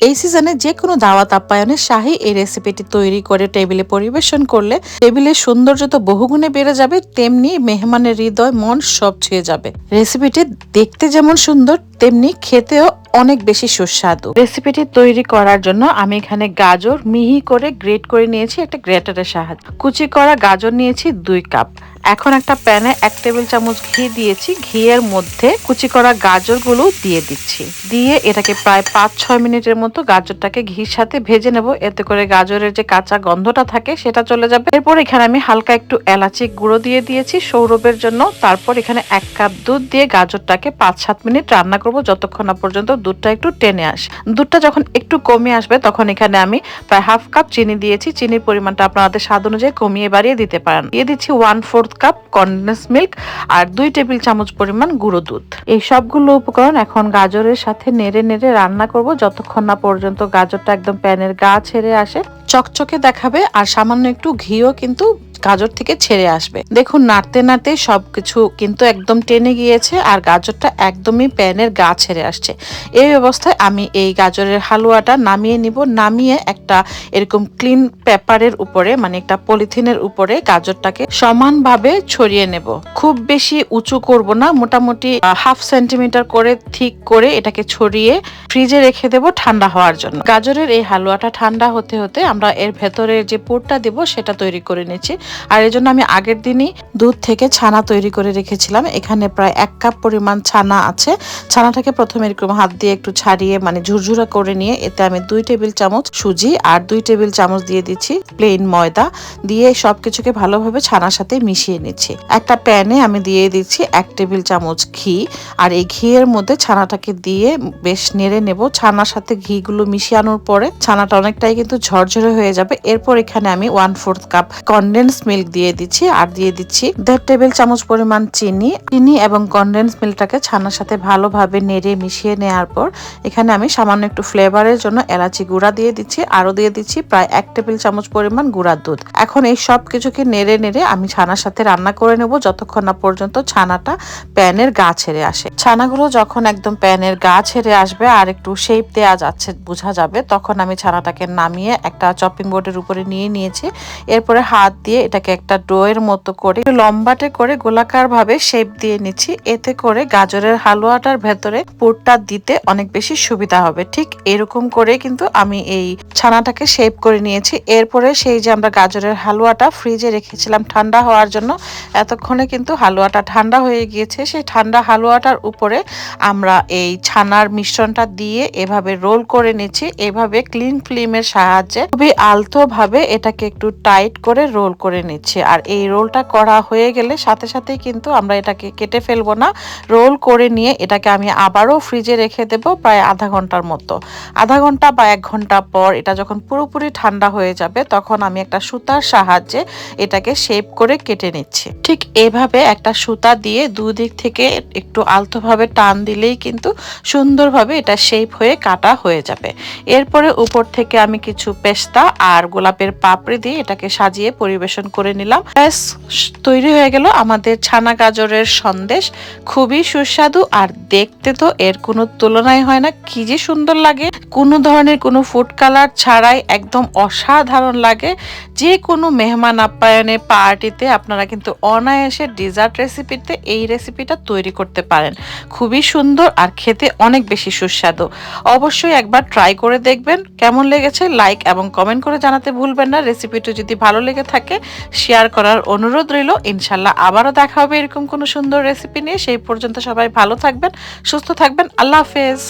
এই সিজনে যে কোনো দাওয়াত আপ্যায়নে শাহী এই রেসিপিটি তৈরি করে টেবিলে পরিবেশন করলে টেবিলের সৌন্দর্য তো বহুগুণে বেড়ে যাবে, তেমনি মেহমানের হৃদয়, মন সব ছুঁয়ে যাবে। রেসিপিটি দেখতে যেমন সুন্দর, তেমনি খেতেও অনেক বেশি সুস্বাদু। রেসিপিটি তৈরি করার জন্য আমি এখানে গাজর মিহি করে গ্রেট করে নিয়েছি একটা গ্রেটারের সাহায্যে। কুচি করা গাজর নিয়েছি দুই কাপ এখন একটা প্যানে এক টেবিল চামচ ঘি দিয়েছি। ঘিয়ের মধ্যে কুচি করা গাজরগুলো দিয়ে দিচ্ছি। দিয়ে এটাকে প্রায় পাঁচ, ছয় মিনিটের মতো গাজরটাকে ঘির সাথে ভেজে নেব। এতে করে গাজরের যে কাঁচা গন্ধটা থাকে সেটা চলে যাবে। এরপর এখানে আমি হালকা একটু এলাচি গুঁড়ো দিয়ে দিয়েছি সৌরভের জন্য। তারপর এখানে এক কাপ দুধ দিয়ে গাজরটাকে পাঁচ, সাত মিনিট রান্না করব। যতক্ষণ না পর্যন্ত দুধটা একটু টেনে আস, দুধটা যখন একটু কমে আসবে তখন এখানে আমি প্রায় হাফ কাপ চিনি দিয়েছি। চিনির পরিমাণটা আপনাদের স্বাদ অনুযায়ী কমিয়ে বাড়িয়ে দিতে পারেন। দিয়ে দিচ্ছি one fourth cup condense milk আর দুই টেবিল চামচ পরিমাণ গুঁড়ো দুধ। এই সবগুলো উপকরণ এখন গাজরের সাথে নেড়ে নেড়ে রান্না করব। যতক্ষণ না পর্যন্ত গাজরটা একদম প্যানের গা ছেড়ে আসে। চকচকে দেখাবে আর সামান্য একটু ঘিও কিন্তু গাজর থেকে ছেড়ে আসবে। দেখুন, নাড়তে নাড়তে সবকিছু কিন্তু একদম টেনে গিয়েছে আর গাজরটা একদমই প্যানের গা ছেড়ে আসছে। এই অবস্থায় আমি এই গাজরের হালুয়াটা নামিয়ে নিব। নামিয়ে একটা এরকম ক্লিন পেপারের উপরে মানে একটা পলিথিনের উপরে গাজরটাকে সমানভাবে ছড়িয়ে নেব। খুব বেশি উঁচু করব না, মোটামুটি হাফ সেন্টিমিটার করে ঠিক করে এটাকে ছড়িয়ে ফ্রিজে রেখে দেব ঠান্ডা হওয়ার জন্য। গাজরের এই হালুয়াটা ঠান্ডা হতে হতে আমরা এর ভেতরে যে পুরটা দেব সেটা তৈরি করে নিচ্ছি। আর এই জন্য আমি আগের দিনই দুধ থেকে ছানা তৈরি করে রেখেছিলাম। এখানে প্রায় এক কাপ পরিমাণ ছানা আছে। ছানাটাকে প্রথমে এরকম হাত দিয়ে একটু ছাড়িয়ে মানে ঝুরঝুরা করে নিয়ে, এতে আমি দুই টেবিল চামচ সুজি আর দুই টেবিল চামচ দিয়ে দিচ্ছি প্লেন ময়দা। দিয়ে সব কিছুকে ভালোভাবে ছানার সাথে মিশিয়ে নিচ্ছি। একটা প্যানে আমি দিয়ে দিচ্ছি এক টেবিল চামচ ঘি। আর এই ঘিয়ের মধ্যে ছানাটাকে দিয়ে বেশ নেড়ে নেব। ছানার সাথে ঘিগুলো মিশিয়ানোর পরে ছানাটা অনেকটাই কিন্তু ঝরঝরে হয়ে যাবে। এরপর এখানে আমি one fourth cup condense milk দিয়ে দিচ্ছি আর দিয়ে দিচ্ছি দেড় টেবিল চামচ পরিমাণ চিনি চিনি এবং কনডেন্স মিল্কটাকে ছানার সাথে ভালোভাবে নেড়ে মিশিয়ে নেওয়ার পর এখানে আমি সামান্য একটু ফ্লেভারের জন্য এলাচি গুঁড়া দিয়ে দিচ্ছি, আরও দিয়ে দিচ্ছি প্রায় এক টেবিল চামচ পরিমাণ গুঁড়ার দুধ। এখন এই সব কিছুকে নেড়ে নেড়ে আমি ছানার সাথে রান্না করে নেব যতক্ষণ না পর্যন্ত ছানাটা প্যানের গা ছেড়ে আসে। ছানাগুলো যখন একদম প্যানের গা ছেড়ে আসবে আর একটু শেপ দেওয়া যাচ্ছে, বোঝা যাবে, তখন আমি ছানাটাকে নামিয়ে একটা চপিং বোর্ডের উপরে নিয়ে নিয়েছি। এরপরে হাত দিয়ে এটাকে একটা ডোয়ের মতো করে লম্বাটে করে গোলাকার ভাবে শেপ দিয়ে নিচ্ছি। এতে করে গাজরের হালুয়াটার ভেতরে পুরটা দিতে অনেক বেশি সুবিধা হবে। ঠিক এরকম করে কিন্তু আমি এই ছানাটাকে শেপ করে নিয়েছি। এরপরে সেই যে আমরা গাজরের হালুয়াটা ফ্রিজে রেখেছিলাম ঠান্ডা হওয়ার জন্য, এতক্ষণে কিন্তু হালুয়াটা ঠান্ডা হয়ে গিয়েছে। সেই ঠান্ডা হালুয়াটার উপরে আমরা এই ছানার মিশ্রণটা দিয়ে এভাবে রোল করে নিচ্ছি। এভাবে ক্লিন ফিল্মের সাহায্যে খুবই আলতো ভাবে এটাকে একটু টাইট করে রোল করে নিচ্ছি। আর এই রোলটা করা হয়ে গেলে সাথে সাথে কিন্তু আমরা এটাকে কেটে ফেলব না। রোল করে নিয়ে এটাকে আমি আবারও ফ্রিজে রেখে দেব প্রায় আধা ঘণ্টার মতো। আধা ঘণ্টা বা এক ঘণ্টা পর এটা যখন পুরোপুরি ঠান্ডা হয়ে যাবে তখন আমি একটা সুতার সাহায্যে এটাকে শেপ করে কেটে নিচ্ছি। ঠিক এভাবে একটা সুতা দিয়ে দুদিক থেকে একটু আলতোভাবে টান দিলেই কিন্তু সুন্দরভাবে এটা শেপ হয়ে কাটা হয়ে যাবে। এরপরে উপর থেকে আমি কিছু পেস্তা আর গোলাপের পাপড়ি দিয়ে এটাকে সাজিয়ে পরিবেশন করে নিলাম। ব্যাস, তৈরি হয়ে গেল আমাদের ছানা গাজরের সন্দেশ। খুবই সুস্বাদু আর দেখতে তো এর কোনো তুলনাই হয় না। কি যে সুন্দর লাগে। কোনো ধরনের কোনো ফুড কালার ছাড়াই একদম অসাধারণ লাগে। যে কোনো মেহমান আপ্যায়নে পার্টিতে আপনারা কিন্তু অনায়াসে ডিজার্ট রেসিপিতে এই রেসিপিটা তৈরি করতে পারেন। খুবই সুন্দর আর খেতে অনেক বেশি সুস্বাদু। অবশ্যই একবার ট্রাই করে দেখবেন। কেমন লেগেছে? লাইক এবং কমেন্ট করে জানাতে ভুলবেন না। রেসিপিটি যদি ভালো লেগে থাকে শেয়ার করার অনুরোধ রইল। ইনশাল্লাহ আবারও দেখা হবে এরকম কোনো সুন্দর রেসিপি নিয়ে। সেই পর্যন্ত সবাই ভালো থাকবেন, সুস্থ থাকবেন। আল্লাহ হাফেজ।